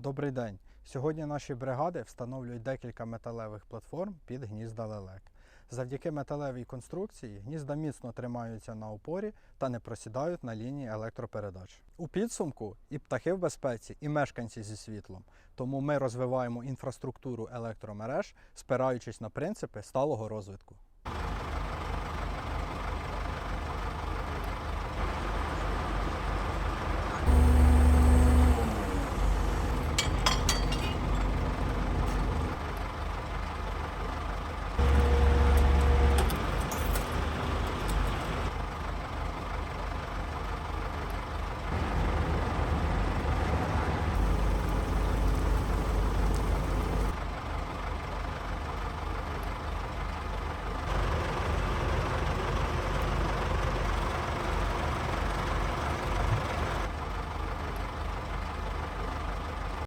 Добрий день. Сьогодні наші бригади встановлюють декілька металевих платформ під гнізда лелек. Завдяки металевій конструкції гнізда міцно тримаються на опорі та не просідають на лінії електропередач. У підсумку і птахи в безпеці, і мешканці зі світлом. Тому ми розвиваємо інфраструктуру електромереж, спираючись на принципи сталого розвитку.